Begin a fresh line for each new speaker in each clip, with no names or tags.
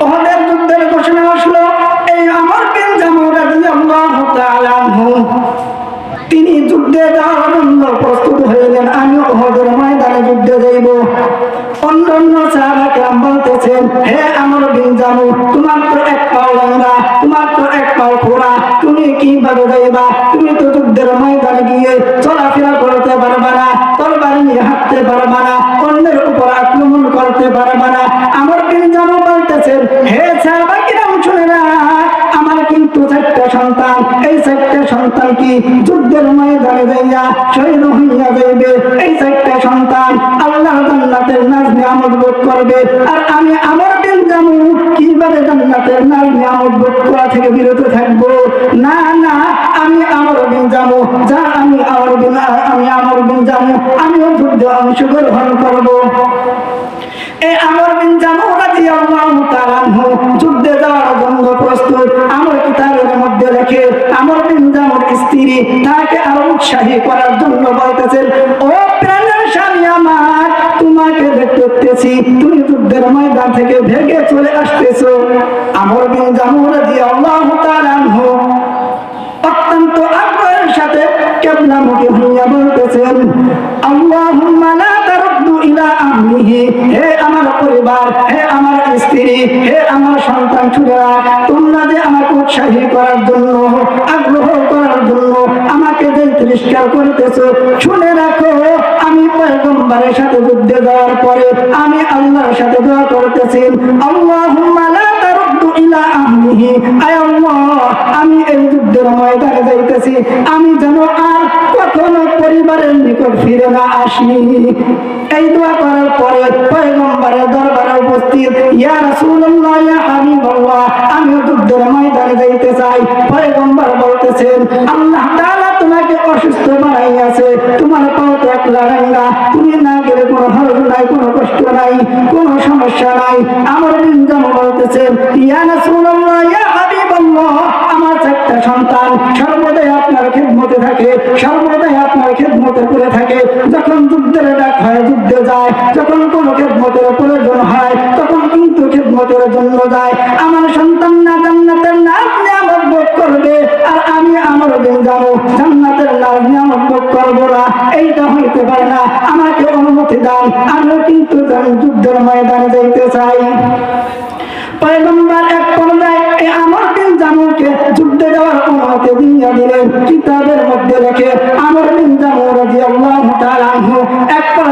হযরত যুদ্ধের ঘোষণা আসলো এই আমর বিন জামু রাদিয়াল্লাহু তিনি যুদ্ধে যাওয়ার জন্য প্রস্তুত হইলেন। আমি ওহদের ময়দানে যুদ্ধে যাইব। অন্য অন্য সাহাবাকেরাম বলতেছেন হে আমার বিন জানু তোমার তো এক পাও লাঙ্গা তোমার তো এক পাও খোড়া, তুমি কীভাবে যাইবা? তুমি তো যুদ্ধের ময়দানে গিয়ে চলাফেরা করতে পারবা না, তরবারি নিয়ে হাঁটতে পারবা না, অন্যের উপর আক্রমণ করতে পারবা না। আমার বিন জানু বলতেছেন, হে সাহাবাকেরাম শুনে না, আমার কিন্তু চারটা সন্তান। এই চারটা সন্তান কি যুদ্ধের ময়দানে যাইয়া শহীদ হইয়া যাইবে? এই চারটা সন্তান আল্লাহ জান্নাতের নাজ নিয়ামত ভোগ করবে। আর নাজ নিয়ামত ভোগ থেকে বিরত থাকব? না না, আমি আমার দিন জানু যা আমি আমার দিন, আমি আমার দিন জানু আমিও যুদ্ধে অংশগ্রহণ করব। এই আমর আরও উৎসাহী করার জন্য বলতেছেন, ও প্রাণের আমার, তোমাকে দেখতেছি তুমি যুদ্ধের ময়দান থেকে ভেগে চলে আসতেছো। আমর বিন জামু রাদিয়াল্লাহু তাআলা অত্যন্ত আগ্রহের সাথে বলতেছেন, আল্লাহুম্মা লা ইলা আহলিহি হে আমার পরিবার, হে আমার স্ত্রী, হে আমার সন্তান ছুড়েরা তোমরা যে আমাকে উৎসাহী করার জন্য, আগ্রহ করার জন্য আমাকে যে তিরস্কার করতেছো, শুনে রাখো পয়গম্বরের সাথে যুদ্ধে যাওয়ার পরে আমি আল্লাহর সাথে দোয়া করতেছি আমি এই যুদ্ধের ময়দানে যাইতেছি, আমি যেন আর কখনো পরিবারের নিকট ফিরে না আসি। এই দোয়া করার পরে পয়গম্বরের দরবারে উপস্থিত, ইয়া রাসূলুল্লাহ, ইয়া হাবিবাল্লাহ আমি যুদ্ধের ময়দানে যাইতে চাই। পয়গম্বর বলতেছেন, আল্লাহ তাআলা তোমাকে অসুস্থ বানাইয়াছে, তোমার পাও তো এক তুমি কষ্ট নাই কোনো সমস্যা নাই। আমার বলতেছে আমার চারটা সন্তান এইটা হইতে পারে না। আমাকে অনুমতি দান আমিও কিন্তু যুদ্ধের ময়দানে যাইতে চাই।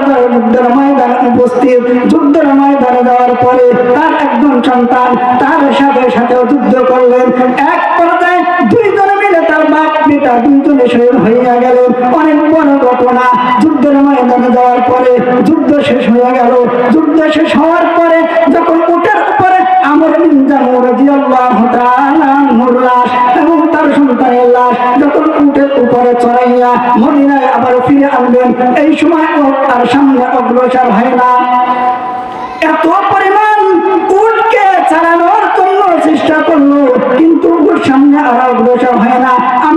যাওয়ার যুদ্ধের ময়দানে উপস্থিত। পরে তার একজন সন্তান তার সাথে সাথে যুদ্ধ করলেন। এক পর্যায়ে দুইজনে মিলে তার দুইজনে হইয়া গেলেন অনেক বড় ঘটনা। যুদ্ধের ময়দানে যাওয়ার পরে যুদ্ধ শেষ হয়ে গেল। যুদ্ধ শেষ হওয়ার পরে যখন এই সময় তার হয় না। এত জন্য চেষ্টা করল, কিন্তু সামনে আর অগ্রসর হয় না।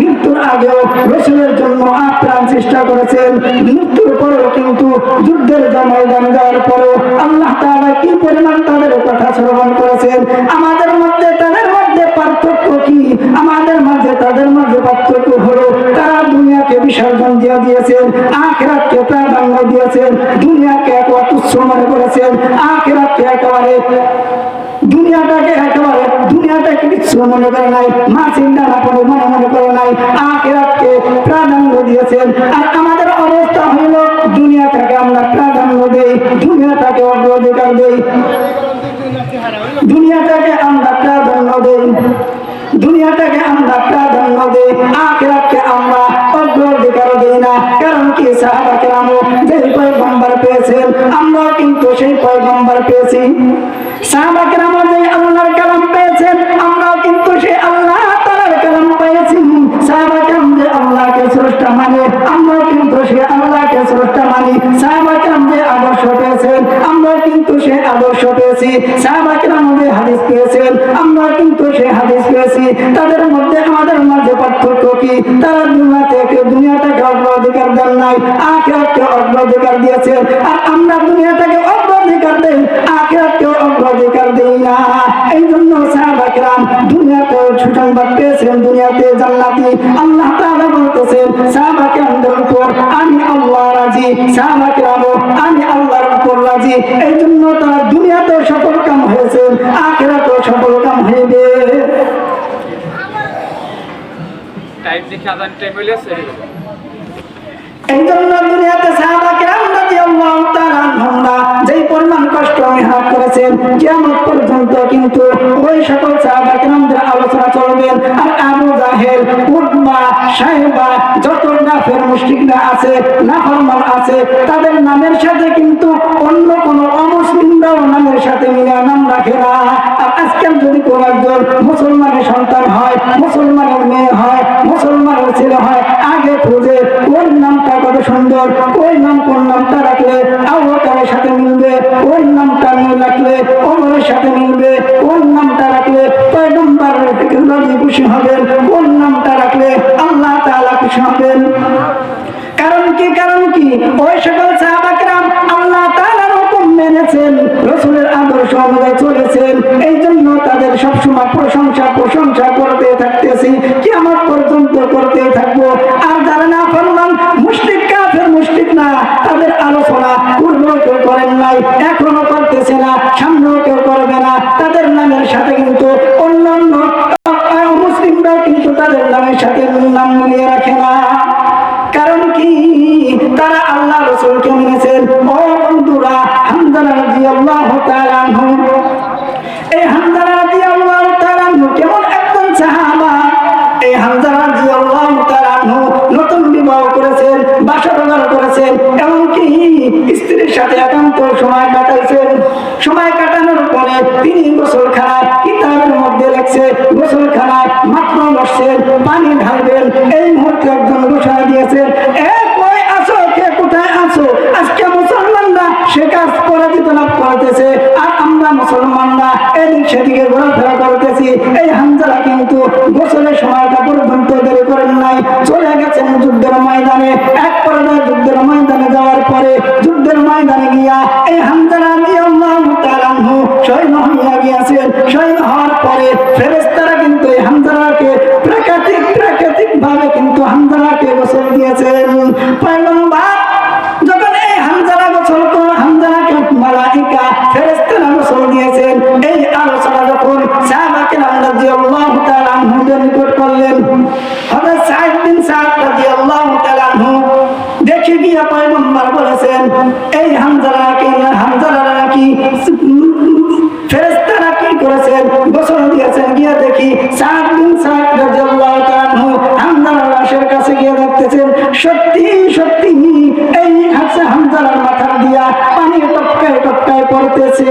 মৃত্যুর আগেও রসুলের জন্য আপ্রাণ চেষ্টা করেছেন। মৃত্যুর পরেও কিন্তু যুদ্ধের ময়দান যাওয়ার পরেও আল্লাহ তাআলা কি পরিমাণ তাদের কথা শ্রবণ করেছেন? আমাদের মধ্যে তাদের মধ্যে পার্থক্য কি? আমাদের মাঝে তাদের মাঝে পার্থক্য হলো, তারা দুনিয়াকে বিসর্জন দিয়ে দিয়েছেন, আখেরাতকে প্রাধান্য দিয়েছেন, দুনিয়াকে একবার তুচ্ছ মনে করেছেন, আখেরাতকে একেবারে দুনিয়াটাকে একেবারে কিছু মনে করে নাই, মা চিন্তা না করে মনে মনে করে নাই, আখেরাতকে প্রাধান্য দিয়েছেন। আর আমাদের অবস্থা হইল, দুনিয়াটাকে আমরা প্রাধান্য দেই, দুনিয়াটাকে অগ্রাধিকার দেই। দুনিয়াটাকে আমরা প্রাধান্য দেই, দুনিয়াটাকে আমরা প্রাধান্য দেই, আখেরাতকে আমরা অগ্রাধিকার দেই না। কারণ কি সাহাবা কেরামও যে পয়গম্বর পেয়েছেন আমরা কিন্তু সেই পয়গম্বর পেয়েছি। সাহাবা তাদের মধ্যে আমাদের মাঝে পার্থক্য কি? তারা দুনিয়াতে দুনিয়াটাকে অগ্রাধিকার দেন নাই, আখেরাতকে অগ্রাধিকার দিয়েছেন আর আমরা দুনিয়াটাকে অগ্রাধিকার দেই, আখেরাতকে অগ্রাধিকার দেই না। এই জন্য সাহাবা কেরাম দুনিয়াতে সুসংবাদ পেয়েছেন দুনিয়াতে জান্নাতি। আল্লাহ তাআলা বলতেছেন সাহাবাকেরামদের উপর আমি আল্লাহ রাজি, সাহাবা কেরামও আমি আল্লাহর উপর রাজি এই জন্য তারা দুনিয়াতেও সফল কাম হয়েছে আখেরাতেও সফল কাম হইবে
টাইম দেখে
কিন্তু ওই সকল সাহাবা কেরামদের আলোচনা চলবে আর আবু জাহেল উতবা সাহেবা, যত কাফের আছে কারণ কি কারণ কি? ওই সকল সাহাবাকরাম আল্লাহ তাআলার হুকুম মেনেছেন, রসুলের আদর্শ অনুযায়ী চলেছেন। এই জন্য তাদের সবসময় প্রশংসা প্রশংসা করতে থাকতেছি, কিয়ামত পর্যন্ত করতে থাকব। আর যারা না ফরমান, মুশরিক কাফের, মুশরিক না, তাদের আলোচনা কেউ করেন নাই। সময় কাটাইছেন। সময় কাটানোর পরে তিনি গোসলখানায় কিতাবের মধ্যে লেখছে গোসলখানায় মাত্র বসছেন, পানি ঢালবেন। এই মুহূর্তে একজন ঘোষণা দিয়েছেন চলে গেছেন যুদ্ধের ময়দানে। এক পর্যায়ে যুদ্ধের ময়দানে যাওয়ার পরে যুদ্ধের ময়দানে এই হামজালাকে হামজালারা নাকি ফেরেস্তারা কি? করেছেন গোসল দিয়েছেন গিয়া দেখি সাত দিন সাত হামজালার কাছে গিয়ে দেখতেছেন, সত্যি সত্যি এই হামজালার মাথা দিয়া পানি টপকায় টপকায় পড়তেছে।